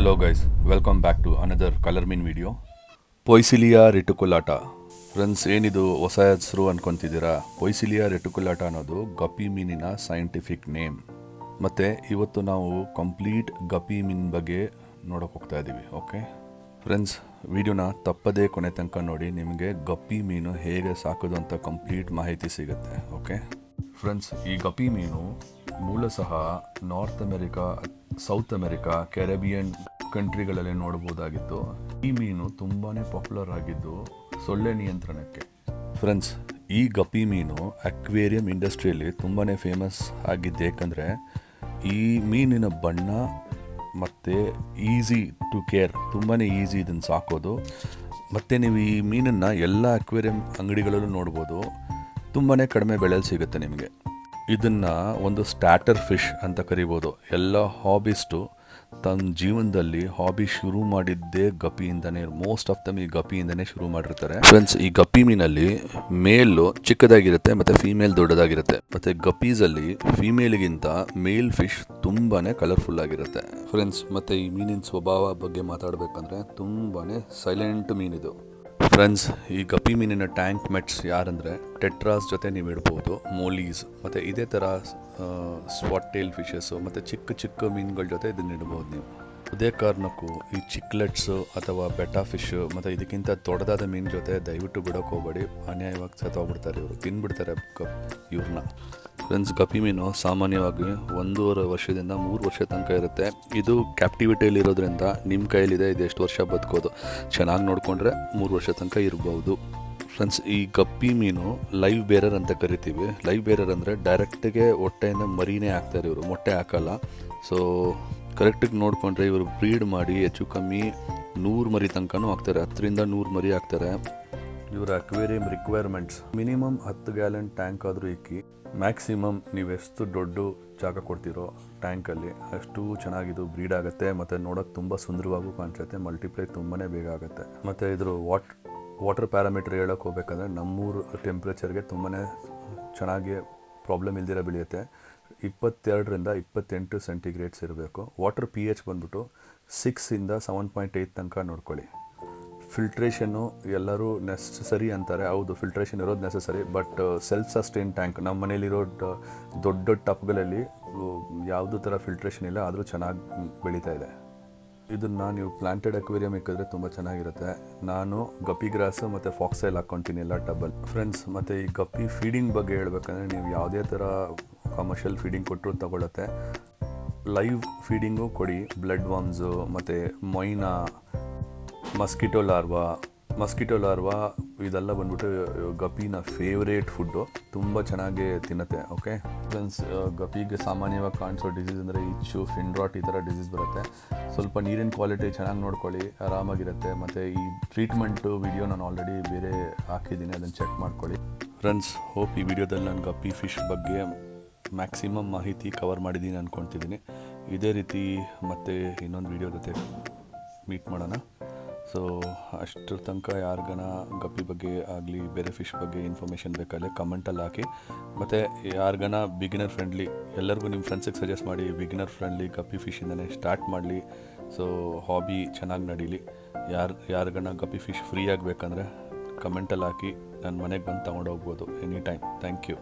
Hello guys welcome back to another colour mean video poecilia reticulata friends ಏನಿದು ಹೊಸ ಹೆಸರು ಅನ್ಕೊಂತಿದ್ದೀರಾ? ಪೊಯ್ಸಿಲಿಯಾ ರೆಟಿಕುಲಾಟ ಅನ್ನೋದು ಗಪಿ ಮೀನಿನ ಸೈಂಟಿಫಿಕ್ ನೇಮ್ ಮತ್ತು ಇವತ್ತು ನಾವು ಕಂಪ್ಲೀಟ್ ಗಪಿ ಮೀನ್ ಬಗ್ಗೆ ನೋಡೋಕೆ ಹೋಗ್ತಾ ಇದ್ದೀವಿ ಓಕೆ ಫ್ರೆಂಡ್ಸ್ ವಿಡಿಯೋನ ತಪ್ಪದೇ ಕೊನೆ ತನಕ ನೋಡಿ, ನಿಮಗೆ ಗಪ್ಪಿ ಮೀನು ಹೇಗೆ ಸಾಕೋದು ಅಂತ ಕಂಪ್ಲೀಟ್ ಮಾಹಿತಿ ಸಿಗುತ್ತೆ ಓಕೆ ಫ್ರೆಂಡ್ಸ್ ಈ ಗಪಿ ಮೀನು ಮೂಲ ಸಹ north America south America Caribbean ಕಂಟ್ರಿಗಳಲ್ಲಿ ನೋಡ್ಬೋದಾಗಿತ್ತು. ಈ ಮೀನು ತುಂಬಾನೇ ಪಾಪ್ಯುಲರ್ ಆಗಿದ್ದು ಸೊಳ್ಳೆ ನಿಯಂತ್ರಣಕ್ಕೆ. ಫ್ರೆಂಡ್ಸ್, ಈ ಗಪ್ಪಿ ಮೀನು ಅಕ್ವೇರಿಯಂ ಇಂಡಸ್ಟ್ರಿಯಲ್ಲಿ ತುಂಬಾ ಫೇಮಸ್ ಆಗಿದ್ದು ಏಕೆಂದರೆ ಈ ಮೀನಿನ ಬಣ್ಣ ಮತ್ತು ಈಸಿ ಟು ಕೇರ್ ತುಂಬಾ ಈಸಿ ಇದನ್ನು ಸಾಕೋದು. ಮತ್ತು ನೀವು ಈ ಮೀನನ್ನು ಎಲ್ಲ ಅಕ್ವೇರಿಯಂ ಅಂಗಡಿಗಳಲ್ಲೂ ನೋಡ್ಬೋದು. ತುಂಬಾ ಕಡಿಮೆ ಬೆಲೆಯಲ್ಲಿ ಸಿಗುತ್ತೆ ನಿಮಗೆ. ಇದನ್ನು ಒಂದು ಸ್ಟ್ಯಾಟರ್ ಫಿಶ್ ಅಂತ ಕರಿಬೋದು. ಎಲ್ಲ ಹಾಬಿಸ್ಟು ತನ್ನ ಜೀವನದಲ್ಲಿ ಹಾಬಿ ಶುರು ಮಾಡಿದ್ದೇ ಗಪಿಯಿಂದನೇ ಮೋಸ್ಟ್ ಆಫ್ ದಮ್ ಈ ಗಪಿಯಿಂದನೇ ಶುರು ಮಾಡಿರ್ತಾರೆ. ಫ್ರೆಂಡ್ಸ್ ಈ ಗಪ್ಪಿ ಮೀನಲ್ಲಿ ಮೇಲ್ ಚಿಕ್ಕದಾಗಿರುತ್ತೆ ಮತ್ತೆ ಫೀಮೇಲ್ ದೊಡ್ಡದಾಗಿರುತ್ತೆ. ಮತ್ತೆ ಗಪೀಸಲ್ಲಿ ಫೀಮೇಲ್ಗಿಂತ ಮೇಲ್ ಫಿಶ್ ತುಂಬಾನೇ ಕಲರ್ಫುಲ್ ಆಗಿರುತ್ತೆ. ಫ್ರೆಂಡ್ಸ್ ಮತ್ತೆ ಈ ಮೀನಿನ ಸ್ವಭಾವ ಬಗ್ಗೆ ಮಾತಾಡಬೇಕಂದ್ರೆ ತುಂಬಾನೇ ಸೈಲೆಂಟ್ ಮೀನಿದು. ಫ್ರೆಂಡ್ಸ್, ಈ ಗಪ್ಪಿ ಮೀನಿನ ಟ್ಯಾಂಕ್ ಮೆಟ್ಸ್ ಯಾರಂದರೆ ಟೆಟ್ರಾಸ್ ಜೊತೆ ನೀವು ಇಡ್ಬೋದು, ಮೋಲೀಸ್, ಮತ್ತು ಇದೇ ಥರ ಸ್ವಾಟ್ ಟೇಲ್ ಫಿಶಸ್ಸು, ಮತ್ತು ಚಿಕ್ಕ ಚಿಕ್ಕ ಮೀನುಗಳ ಜೊತೆ ಇದನ್ನ ಇಡ್ಬೋದು ನೀವು. ಅದೇ ಕಾರಣಕ್ಕೂ ಈ ಚಿಕ್ಲೆಟ್ಸು ಅಥವಾ ಬೆಟಾ ಫಿಶ್, ಮತ್ತು ಇದಕ್ಕಿಂತ ದೊಡ್ಡದಾದ ಮೀನು ಜೊತೆ ದಯವಿಟ್ಟು ಬಿಡೋಕೆ ಹೋಗ್ಬೇಡಿ. ಅನ್ಯಾಯವಾಗಿ ಸತ್ತೋಗ್ಬಿಡ್ತಾರೆ ಇವರು, ತಿನ್ಬಿಡ್ತಾರೆ ಕಪ್ ಇವ್ರನ್ನ. ಫ್ರೆಂಡ್ಸ್, ಗಪಿ ಮೀನು ಸಾಮಾನ್ಯವಾಗಿ ಒಂದೂವರೆ ವರ್ಷದಿಂದ ಮೂರು ವರ್ಷ ತನಕ ಇರುತ್ತೆ. ಇದು ಕ್ಯಾಪ್ಟಿವಿಟಿಯಲ್ಲಿ ಇರೋದ್ರಿಂದ ನಿಮ್ಮ ಕೈಯಲ್ಲಿದೆ ಇದು ಎಷ್ಟು ವರ್ಷ ಬದುಕೋದು? ಚೆನ್ನಾಗಿ ನೋಡಿಕೊಂಡ್ರೆ ಮೂರು ವರ್ಷ ತನಕ ಇರಬಹುದು ಫ್ರೆಂಡ್ಸ್, ಈ ಗಪ್ಪಿ ಮೀನು ಲೈವ್ ಬೇರರ್ ಅಂತ ಕರಿತೀವಿ. ಲೈವ್ ಬೇರರ್ ಅಂದರೆ ಡೈರೆಕ್ಟಿಗೆ ಹೊಟ್ಟೆಯಿಂದ ಮರಿನೇ ಹಾಕ್ತಾರೆ ಇವರು ಮೊಟ್ಟೆ ಹಾಕಲ್ಲ. ಸೊ ಕರೆಕ್ಟಿಗೆ ನೋಡಿಕೊಂಡ್ರೆ ಇವರು ಬ್ರೀಡ್ ಮಾಡಿ ಹೆಚ್ಚು ಕಮ್ಮಿ ನೂರು ಮರಿ ತನಕನೂ ಹಾಕ್ತಾರೆ. ಹತ್ತರಿಂದ ನೂರು ಮರಿ ಹಾಕ್ತಾರೆ. ಇವರ ಅಕ್ವೇರಿಯಂ ರಿಕ್ವೈರ್ಮೆಂಟ್ಸ್ ಮಿನಿಮಮ್ ಹತ್ತು ಗ್ಯಾಲನ್ ಟ್ಯಾಂಕ್ ಆದರೂ ಇಕ್ಕಿ. ಮ್ಯಾಕ್ಸಿಮಮ್ ನೀವು ಎಷ್ಟು ದೊಡ್ಡ ಜಾಗ ಕೊಡ್ತೀರೋ ಟ್ಯಾಂಕಲ್ಲಿ ಅಷ್ಟು ಚೆನ್ನಾಗಿದು ಬ್ರೀಡ್ ಆಗುತ್ತೆ, ಮತ್ತು ನೋಡೋಕೆ ತುಂಬ ಸುಂದರವಾಗೂ ಕಾಣಿಸುತ್ತೆ, ಮಲ್ಟಿಪ್ಲೈ ತುಂಬಾ ಬೇಗ ಆಗುತ್ತೆ. ಮತ್ತು ಇದ್ರ ವಾಟ್, ವಾಟರ್ ಪ್ಯಾರಾಮೀಟರ್ ಹೇಳೋಕೆ ಹೋಗ್ಬೇಕಂದ್ರೆ ನಮ್ಮೂರು ಟೆಂಪ್ರೇಚರ್ಗೆ ತುಂಬಾ ಚೆನ್ನಾಗಿ ಪ್ರಾಬ್ಲಮ್ ಇಲ್ದಿರ ಬೆಳೆಯುತ್ತೆ. ಇಪ್ಪತ್ತೆರಡರಿಂದ ಇಪ್ಪತ್ತೆಂಟು ಸೆಂಟಿಗ್ರೇಡ್ಸ್ ಇರಬೇಕು. ವಾಟರ್ ಪಿ ಎಚ್ ಬಂದ್ಬಿಟ್ಟು ಸಿಕ್ಸಿಂದ ಸೆವೆನ್ ಪಾಯಿಂಟ್ ಏಯ್ಟ್ ತನಕ ನೋಡ್ಕೊಳ್ಳಿ. ಫಿಲ್ಟ್ರೇಷನ್ನು ಎಲ್ಲರೂ ನೆಸಸರಿ ಅಂತಾರೆ. ಹೌದು ಫಿಲ್ಟ್ರೇಷನ್ ಇರೋದು necessary but self sustain tank ನಮ್ಮ ಮನೇಲಿರೋ ದೊಡ್ಡ ದೊಡ್ಡ ಟಪ್ಗಳಲ್ಲಿ ಯಾವುದೂ ಥರ ಫಿಲ್ಟ್ರೇಷನ್ ಇಲ್ಲ, ಆದರೂ ಚೆನ್ನಾಗಿ ಬೆಳೀತಾ ಇದೆ. ಇದನ್ನು ನೀವು ಪ್ಲಾಂಟೆಡ್ ಅಕ್ವೇರಿಯಂ ಇಕ್ಕಿದ್ರೆ ತುಂಬ ಚೆನ್ನಾಗಿರುತ್ತೆ. ನಾನು ಗಪ್ಪಿ ಗ್ರಾಸು ಮತ್ತು ಫಾಕ್ಸೈಲ್ ಹಾಕ್ಕೊತೀನಿ ಎಲ್ಲ ಟಬ್ಬಲ್ ಫ್ರೆಂಡ್ಸ್ ಮತ್ತು ಈ ಗಪ್ಪಿ ಫೀಡಿಂಗ್ ಬಗ್ಗೆ ಹೇಳ್ಬೇಕಂದ್ರೆ ನೀವು ಯಾವುದೇ ಥರ ಕಮರ್ಷಿಯಲ್ ಫೀಡಿಂಗ್ ಕೊಟ್ಟರು ತಗೊಳುತ್ತೆ. ಲೈವ್ ಫೀಡಿಂಗು ಕೊಡಿ ಬ್ಲಡ್ ವಾಮ್ಸು ಮತ್ತು moina mosquito larva mosquito larva, ಇದೆಲ್ಲ ಬಂದ್ಬಿಟ್ಟು ಗಪಿನ ಫೇವ್ರೇಟ್ ಫುಡ್ಡು ತುಂಬ ಚೆನ್ನಾಗಿ ತಿನ್ನುತ್ತೆ ಓಕೆ ಫ್ರೆಂಡ್ಸ್ ಗಪಿಗೆ ಸಾಮಾನ್ಯವಾಗಿ ಕಾಣಿಸೋ ಡಿಸೀಸ್ ಅಂದರೆ ಇಚ್ಚು ಫಿಂಡ್ರಾಟ್ ಈ ಥರ ಡಿಸೀಸ್ ಬರುತ್ತೆ. ಸ್ವಲ್ಪ ನೀರಿನ ಕ್ವಾಲಿಟಿ ಚೆನ್ನಾಗಿ ನೋಡ್ಕೊಳ್ಳಿ, ಆರಾಮಾಗಿರುತ್ತೆ. ಮತ್ತು ಈ ಟ್ರೀಟ್ಮೆಂಟು ವಿಡಿಯೋ ನಾನು ಆಲ್ರೆಡಿ ಬೇರೆ ಹಾಕಿದ್ದೀನಿ, ಅದನ್ನು ಚೆಕ್ ಮಾಡ್ಕೊಳ್ಳಿ. ಫ್ರೆಂಡ್ಸ್ ಹೋಪ್ ಈ ವಿಡಿಯೋದಲ್ಲಿ ನಾನು ಗಪ್ಪಿ ಫಿಶ್ ಬಗ್ಗೆ ಮ್ಯಾಕ್ಸಿಮಮ್ ಮಾಹಿತಿ ಕವರ್ ಮಾಡಿದ್ದೀನಿ ಅಂದ್ಕೊಳ್ತಿದ್ದೀನಿ ಇದೇ ರೀತಿ ಮತ್ತೆ ಇನ್ನೊಂದು ವಿಡಿಯೋ ಜೊತೆ ಮೀಟ್ ಮಾಡೋಣ. ಸೊ ಅಷ್ಟರ ತನಕ ಯಾರಿಗನ ಗಪ್ಪಿ ಬಗ್ಗೆ ಆಗಲಿ, ಬೇರೆ ಫಿಶ್ ಬಗ್ಗೆ ಇನ್ಫಾರ್ಮೇಷನ್ ಬೇಕಾಗಲಿ ಕಮೆಂಟಲ್ಲಿ ಹಾಕಿ. ಮತ್ತು ಯಾರಿಗನ ಬಿಗಿನರ್ ಫ್ರೆಂಡ್ಲಿ ಎಲ್ಲರಿಗೂ ನಿಮ್ಮ ಫ್ರೆಂಡ್ಸಿಗೆ ಸಜೆಸ್ಟ್ ಮಾಡಿ ಬಿಗಿನರ್ ಫ್ರೆಂಡ್ಲಿ ಗಪ್ಪಿ ಫಿಶಿಂದನೇ ಸ್ಟಾರ್ಟ್ ಮಾಡಲಿ. ಸೊ ಹಾಬಿ ಚೆನ್ನಾಗಿ ನಡೀಲಿ. ಯಾರು, ಯಾರಿಗನ ಗಪ್ಪಿ ಫಿಶ್ ಫ್ರೀ ಆಗಬೇಕಂದ್ರೆ ಕಮೆಂಟಲ್ಲಿ ಹಾಕಿ ನನ್ನ ಮನೆಗೆ ಬಂದು ತೊಗೊಂಡೋಗ್ಬೋದು ಎನಿ ಟೈಮ್ ಥ್ಯಾಂಕ್ ಯು